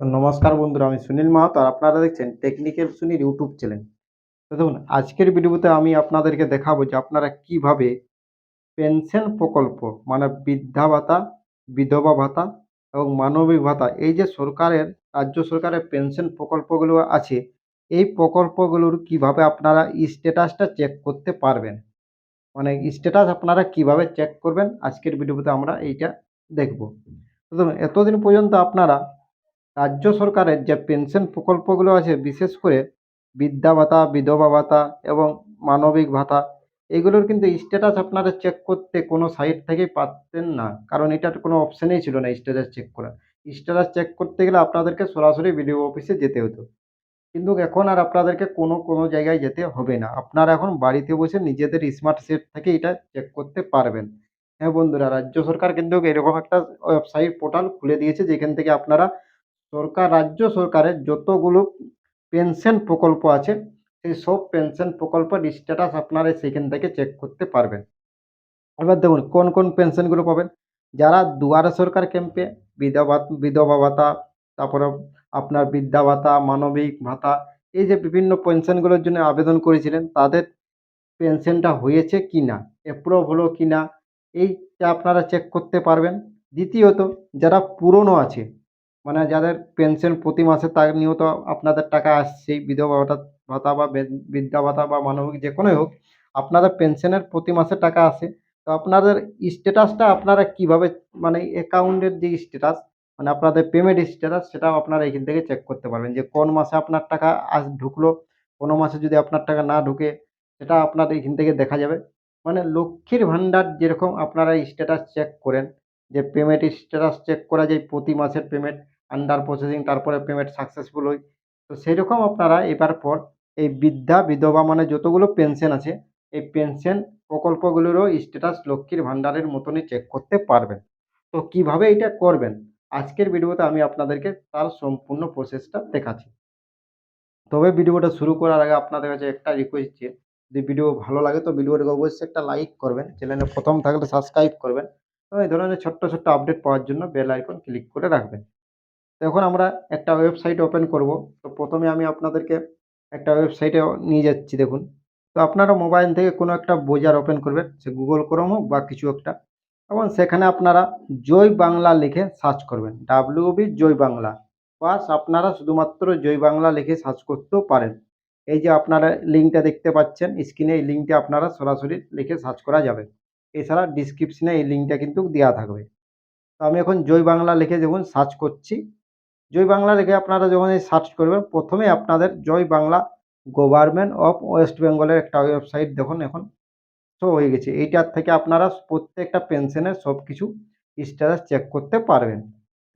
নমস্কার বন্ধুরা, আমি সুনীল মাহাতো আর আপনারা দেখছেন টেকনিক্যাল সুনীল ইউটিউব চ্যানেল। দেখুন, আজকের ভিডিওতে আমি আপনাদেরকে দেখাবো যে আপনারা কীভাবে পেনশন প্রকল্প মানে বৃদ্ধা ভাতা, বিধবা ভাতা এবং মানবিক ভাতা, এই যে সরকারের, রাজ্য সরকারের পেনশন প্রকল্পগুলো আছে, এই প্রকল্পগুলোর কীভাবে আপনারা স্ট্যাটাসটা চেক করতে পারবেন? মানে স্ট্যাটাস আপনারা কীভাবে চেক করবেন? আজকের ভিডিওতে আমরা এইটা দেখব। এতদিন পর্যন্ত আপনারা রাজ্য সরকারের যে পেনশন প্রকল্পগুলো আছে, বিশেষ করে বৃদ্ধা ভাতা, বিধবা ভাতা এবং মানবিক ভাতা, এগুলোর কিন্তু স্ট্যাটাস আপনারা চেক করতে কোনো সাইট থেকেই পারতেন না। কারণ এটার কোনো অপশানেই ছিল না স্ট্যাটাস চেক করা স্ট্যাটাস চেক করতে গেলে আপনাদেরকে সরাসরি বিডিও অফিসে যেতে হতো। কিন্তু এখন আর আপনাদেরকে কোনো কোনো জায়গায় যেতে হবে না। আপনারা এখন বাড়িতে বসে নিজেদের স্মার্ট সেট থেকে এটা চেক করতে পারবেন। হ্যাঁ বন্ধুরা, রাজ্য সরকার কিন্তু এরকম একটা ওয়েবসাইট পোর্টাল খুলে দিয়েছে, যেখান থেকে আপনারা সরকার, রাজ্য সরকারের যতগুলো পেনশন প্রকল্প আছে, সেই সব পেনশন প্রকল্পের স্ট্যাটাস আপনারা সেখান থেকে চেক করতে পারবেন। এবার দেখুন, কোন কোন পেনশনগুলো পাবেন? যারা দুয়ারে সরকার ক্যাম্পে বিধবা বিধবা ভাতা, তারপরে আপনার বৃদ্ধা ভাতা, মানবিক ভাতা, এই যে বিভিন্ন পেনশনগুলোর জন্য আবেদন করেছিলেন, তাদের পেনশনটা হয়েছে কি না অ্যাপ্রুভ হলো কি না এইটা আপনারা চেক করতে পারবেন। দ্বিতীয়ত, যারা পুরনো আছে মানে যাদের পেনশন প্রতি মাসে তার নিয়ত আপনাদের টাকা আসছেই বিধবা ভাতা বা বৃদ্ধা ভাতা বা মানবিক যে কোনোই হোক, আপনাদের পেনশনের প্রতি মাসে টাকা আসে। তো আপনাদের স্ট্যাটাসটা আপনারা কীভাবে মানে অ্যাকাউন্টের যে স্ট্যাটাস মানে আপনাদের পেমেন্ট স্ট্যাটাস, সেটাও আপনারা এখান থেকে চেক করতে পারবেন যে কোন মাসে আপনার টাকা আজ ঢুকলো, কোনো মাসে যদি আপনার টাকা না ঢুকে, সেটা আপনার এখান থেকে দেখা যাবে। মানে লক্ষ্মীর ভাণ্ডার যেরকম আপনারা স্ট্যাটাস চেক করেন, যে পেমেন্ট স্ট্যাটাস চেক করা যায় প্রতি মাসের পেমেন্ট আন্ডার প্রসেসিং তারপরে পেমেন্ট সাকসেসফুল হই তো সেরকম আপনারা এবার পর এই বৃদ্ধা, বিধবা মানে যতগুলো পেনশন আছে, এই পেনশন প্রকল্পগুলোরও স্ট্যাটাস লক্ষ্মীর ভাণ্ডারের মতনই চেক করতে পারবেন। তো কীভাবে এটা করবেন? আজকের ভিডিওতে আমি আপনাদেরকে তার সম্পূর্ণ প্রসেসটা দেখাচ্ছি। তবে ভিডিওটা শুরু করার আগে আপনাদের কাছে একটা রিকোয়েস্ট যে, যদি ভিডিও ভালো লাগে তো ভিডিওটাকে অবশ্যই একটা লাইক করবেন। চ্যানেলে প্রথম থাকলে সাবস্ক্রাইব করবেন। এবং এই ধরনের ছোট্ট ছোট্ট আপডেট পাওয়ার জন্য বেল আইকন ক্লিক করে রাখবেন। এখন আমরা একটা ওয়েবসাইট ওপেন করব। তো প্রথমে আমি আপনাদেরকে একটা ওয়েবসাইটে নিয়ে যাচ্ছি, দেখুন। তো আপনারা মোবাইল থেকে কোনো একটা বোজার ওপেন করবেন, সে গুগল ক্রোম হোক বা কিছু একটা, এবং সেখানে আপনারা জয় বাংলা লিখে সার্চ করবেন। ডাব্লিউবি জয় বাংলা। বাস আপনারা শুধুমাত্র জয় বাংলা লিখে সার্চ করতেও পারেন। এই যে আপনারা লিঙ্কটা দেখতে পাচ্ছেন স্ক্রিনে এই লিঙ্কটা আপনারা সরাসরি লিখে সার্চ করা যাবে। এছাড়া ডিসক্রিপশনে এই লিঙ্কটা কিন্তু দেওয়া থাকবে। তো আমি এখন জয় বাংলা লিখে দেখুন সার্চ করছি। জয় বাংলা লিখে আপনারা যখন এই সার্চ করবেন, প্রথমে আপনাদের Joy Bangla government of West বেঙ্গলের একটা ওয়েবসাইট দেখুন এখন। শো হয়ে গেছে। এইটার থেকে আপনারা প্রত্যেকটা পেনশনের সব কিছু স্ট্যাটাস চেক করতে পারবেন।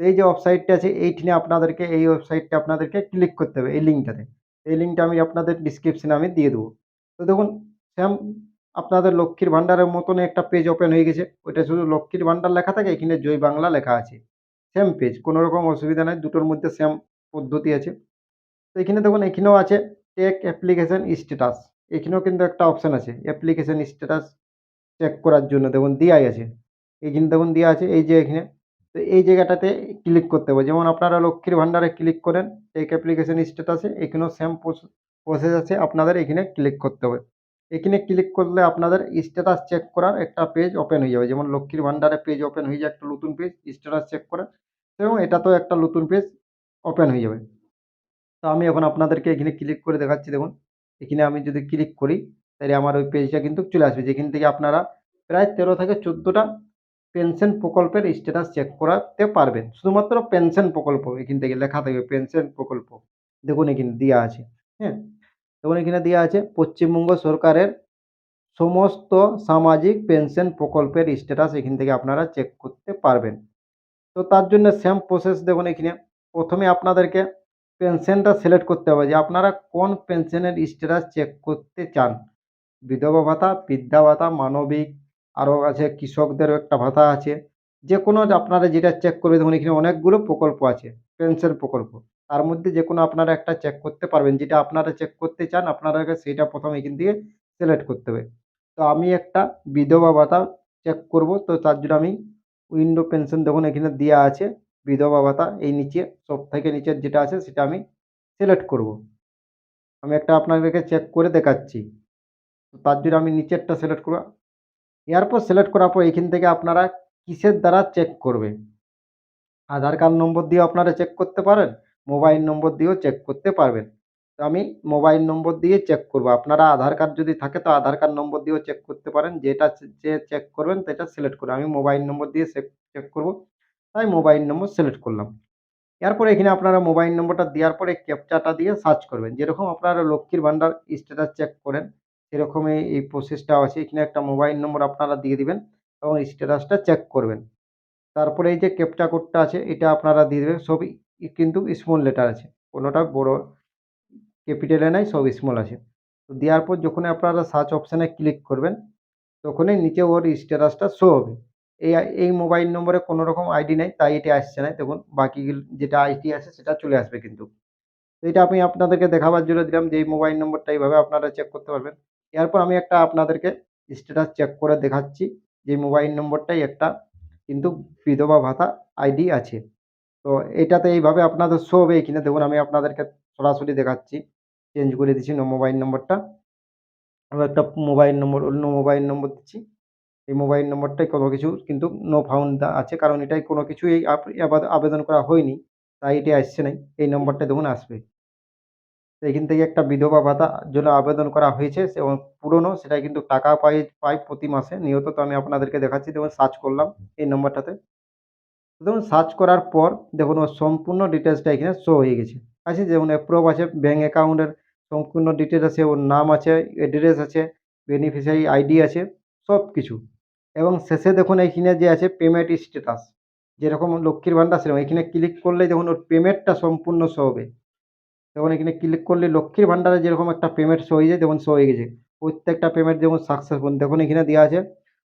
এই যে ওয়েবসাইটটা আছে, এইখানে আপনাদেরকে, এই ওয়েবসাইটটা আপনাদেরকে ক্লিক করতে হবে, এই লিঙ্কটাতে এই লিঙ্কটা আমি আপনাদের ডিসক্রিপশনে আমি দিয়ে দেবো। তো দেখুন সেম আপনাদের লক্ষ্মীর ভাণ্ডারের মতন একটা পেজ ওপেন হয়ে গেছে। ওইটা শুধু লক্ষ্মীর ভাণ্ডার লেখা থাকে, এখানে জয় বাংলা লেখা আছে। সেম পেজ কোনো রকম অসুবিধা নাই, দুটোর মধ্যে সেম পদ্ধতি আছে। তো এখানে দেখুন, এখানেও আছে টেক অ্যাপ্লিকেশন স্ট্যাটাস এখানেও কিন্তু একটা অপশান আছে অ্যাপ্লিকেশন স্ট্যাটাস চেক করার জন্য, দেখুন দেওয়াই আছে। এইখানে দেখুন দেওয়া আছে, এই যে এখানে, তো এই জায়গাটাতে ক্লিক করতে হবে। যেমন আপনারা লক্ষ্মীর ভাণ্ডারে ক্লিক করেন টেক অ্যাপ্লিকেশন স্ট্যাটাসে এখানেও সেম প্রসেস আছে, আপনাদের এখানে ক্লিক করতে হবে। এখানে ক্লিক করলে আপনাদের স্ট্যাটাস চেক করার একটা পেজ ওপেন হয়ে যাবে। যেমন লক্ষ্মীর ভাণ্ডারে পেজ ওপেন হয়ে যায়, একটা নতুন পেজ স্ট্যাটাস চেক করে, এবং তো একটা নতুন পেজ ওপেন হয়ে যাবে। তো আমি এখন আপনাদেরকে এখানে ক্লিক করে দেখাচ্ছি, দেখুন। এখানে আমি যদি ক্লিক করি, তাহলে আমার ওই পেজটা কিন্তু চলে আসবে। যেখান থেকে আপনারা প্রায় তেরো থেকে চোদ্দোটা পেনশন প্রকল্পের স্ট্যাটাস চেক করাতে পারবেন। শুধুমাত্র পেনশন প্রকল্প এখান থেকে লেখা থাকবে পেনশন প্রকল্প। দেখুন এখানে দেওয়া আছে হ্যাঁ। দেখুন এখানে দেওয়া আছে, পশ্চিমবঙ্গ সরকারের সমস্ত সামাজিক পেনশন প্রকল্পের স্ট্যাটাস এখান থেকে আপনারা চেক করতে পারবেন। তো তার জন্য সেম প্রসেস দেখুন এখানে। প্রথমে আপনাদেরকে পেনশনটা সিলেক্ট করতে হবে যে আপনারা কোন পেনশনের স্ট্যাটাস চেক করতে চান। বিধবা ভাতা, বৃদ্ধা ভাতা, মানবিক আরও আছে কৃষকদেরও একটা ভাতা আছে। যে কোনো আপনারা যেটা চেক করবে দেখুন এখানে অনেকগুলো প্রকল্প আছে, পেনশন প্রকল্প। তার মধ্যে যে কোনো আপনারা একটা চেক করতে পারবেন। যেটা আপনারা চেক করতে চান, আপনারা সেইটা প্রথমে এখান থেকে সিলেক্ট করতে হবে। তো আমি একটা বিধবা ভাতা চেক করব। তো তার জন্য আমি উইন্ডো পেনশন দেখুন এখানে দেওয়া আছে। বিধবা ভাতা এই নিচে, সব থেকে নিচের যেটা আছে সেটা আমি সিলেক্ট করব। আমি একটা আপনাদেরকে চেক করে দেখাচ্ছি। তো তার জন্য আমি নিচেরটা সিলেক্ট করব। এরপর সিলেক্ট করার পর এখান থেকে আপনারা কিসের দ্বারা চেক করবে? আধার কার্ড নম্বর দিয়ে আপনারা চেক করতে পারেন? মোবাইল নম্বর দিয়েও চেক করতে পারবেন। তো আমি মোবাইল নম্বর দিয়ে চেক করব। আপনারা আধার কার্ড যদি থাকে তো আধার কার্ড নম্বর দিয়েও চেক করতে পারেন। যেটা যে চেক করবেন সেটা সিলেক্ট করুন। আমি মোবাইল নম্বর দিয়ে চেক করব। তাই মোবাইল নম্বর সিলেক্ট করলাম। এরপর এখানে আপনারা মোবাইল নম্বরটা দেওয়ার পরে ক্যাপচাটা দিয়ে সার্চ করবেন। যেরকম আপনারা লক্ষ্মীর ভান্ডার স্ট্যাটাস চেক করেন, সেরকমই এই প্রসেসটা আছে। এখানে একটা মোবাইল নম্বর আপনারা দিয়ে দিবেন এবং স্ট্যাটাসটা চেক করবেন। তারপরে এই যে ক্যাপচা কোডটা আছে, এটা আপনারা দিয়ে দেবেন। সবই কিন্তু স্মল লেটার আছে। কোনোটা বড় ক্যাপিটালে নাই, সব স্মল আছে। তো দেওয়ার পর যখন আপনারা সার্চ অপশানে ক্লিক করবেন, তখনই নিচে ওর স্ট্যাটাসটা শো হবে। এই এই মোবাইল নম্বরে কোনো রকম আইডি নেই, তাই এটা আসছে না। দেখুন, বাকি যেটা আইডি আছে সেটা চলে আসবে কিন্তু। তো এটা আমি আপনাদেরকে দেখাবার জন্য দিলাম যে এই মোবাইল নম্বরটা এইভাবে আপনারা চেক করতে পারবেন। এরপর আমি একটা আপনাদেরকে স্ট্যাটাস চেক করে দেখাচ্ছি যে মোবাইল নম্বরটাই একটা কিন্তু বিধবা ভাতা আইডি আছে। তো এটাতে এইভাবে আপনাদের শো হবে এখানে দেখুন, আমি আপনাদেরকে সরাসরি দেখাচ্ছি। চেঞ্জ করে দিচ্ছি মোবাইল নম্বরটা আমি একটা মোবাইল নম্বর অন্য মোবাইল নম্বর দিচ্ছি। এই মোবাইল নম্বরটাই কোনো কিছু কিন্তু নো ফাউন্ড আছে। কারণ এটাই কোনো কিছু এই আবেদন করা হয়নি। তাই এটি আসছে নাই। এই নম্বরটা দেখুন, আসবে। এখান থেকে একটা বিধবা ভাতা জন্য আবেদন করা হয়েছে। এবং পুরনো সেটা কিন্তু টাকা পাই পাই প্রতি মাসে। নিয়ত তো আমি আপনাদেরকে দেখাচ্ছি। দেখুন সার্চ করলাম এই নম্বরটাতে দেখুন সার্চ করার পর দেখুন ওর সম্পূর্ণ ডিটেলসটা এখানে শো হয়ে গেছে। আছে যেমন অ্যাপ্রুভ আছে ব্যাঙ্ক অ্যাকাউন্টের সম্পূর্ণ ডিটেলস আছে, ওর নাম আছে অ্যাড্রেস আছে বেনিফিশিয়ারি আইডি আছে সব কিছু এবং শেষে দেখুন এইখানে যে আছে পেমেন্ট স্ট্যাটাস যেরকম লক্ষ্মীর ভাণ্ডার, সেরকম। এখানে ক্লিক করলেই দেখুন, ওর পেমেন্টটা সম্পূর্ণ শো হবে। দেখুন, এখানে ক্লিক করলে লক্ষ্মীর ভাণ্ডারে যেরকম একটা পেমেন্ট শো হয়ে যায়, দেখুন শো হয়ে গেছে। প্রত্যেকটা পেমেন্ট যেমন সাকসেসফুল দেখুন, এখানে দেওয়া আছে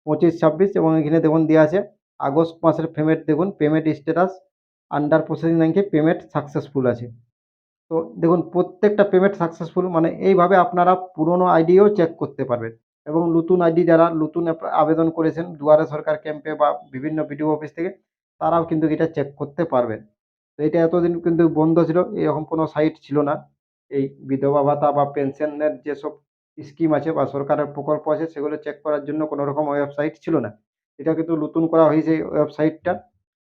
পঁচিশ, ছাব্বিশ এবং এখানে দেখুন, দেওয়া আছে আগস্ট মাসের পেমেন্ট দেখুন পেমেন্ট স্ট্যাটাস আন্ডার প্রসেসিং ব্যাঙ্কে পেমেন্ট সাকসেসফুল আছে। তো দেখুন, প্রত্যেকটা পেমেন্ট সাকসেসফুল মানে এইভাবে আপনারা পুরনো আইডিও চেক করতে পারবেন এবং নতুন আইডি যারা নতুন আবেদন করেছেন দুয়ারে সরকার ক্যাম্পে বা বিভিন্ন বিডিও অফিস থেকে, তারাও কিন্তু এটা চেক করতে পারবেন। তো এটা এতদিন কিন্তু বন্ধ ছিল, এরকম কোনো সাইট ছিল না। এই বিধবা ভাতা বা পেনশনের যেসব স্কিম আছে বা সরকারের প্রকল্প আছে, সেগুলো চেক করার জন্য কোনো রকম ওয়েবসাইট ছিল না। এটা কিন্তু নতুন করা হয়েছে এই ওয়েবসাইটটা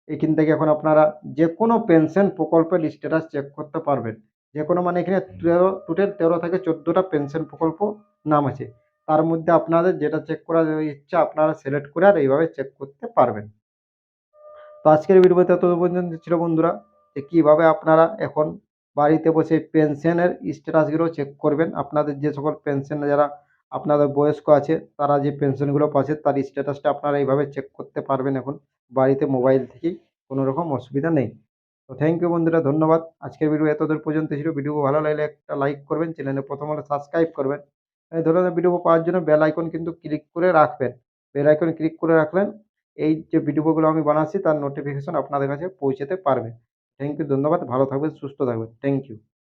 এখান থেকে এখন আপনারা যে কোনো পেনশন প্রকল্পের স্ট্যাটাস চেক করতে পারবেন। যে কোনো মানে এখানে তেরো টোটাল তেরো থেকে চোদ্দোটা পেনশন প্রকল্প নাম আছে। তার মধ্যে আপনাদের যেটা চেক করার ইচ্ছা আপনারা সিলেক্ট করে আর এইভাবে চেক করতে পারবেন। তো আজকের ভিডিওতে এত পর্যন্ত ছিল বন্ধুরা যে কীভাবে আপনারা এখন বাড়িতে বসে পেনশনের স্ট্যাটাসগুলো চেক করবেন। আপনাদের যে সকল পেনশন যারা আপনাদের বয়স্ক আছে, তারা যে পেনশনগুলো পাচ্ছে তার স্ট্যাটাসটা আপনারা এইভাবে চেক করতে পারবেন এখন। বাড়িতে মোবাইল থেকেই কোনো রকম অসুবিধা নেই। তো থ্যাংক ইউ বন্ধুরা, ধন্যবাদ। আজকের ভিডিও এতদূর পর্যন্ত ছিল। ভিডিও ভালো লাগলে একটা লাইক করবেন চ্যানেলে প্রথম হলে সাবস্ক্রাইব করবেন। এই ধরনের ভিডিও পাওয়ার জন্য বেল আইকন কিন্তু ক্লিক করে রাখবেন। বেল আইকন ক্লিক করে রাখলেন, এই যে ভিডিওগুলো আমি বানাচ্ছি তার নোটিফিকেশন আপনাদের কাছে পৌঁছাতে পারবে। থ্যাংক ইউ ধন্যবাদ। ভালো থাকবেন, সুস্থ থাকবেন। Thank you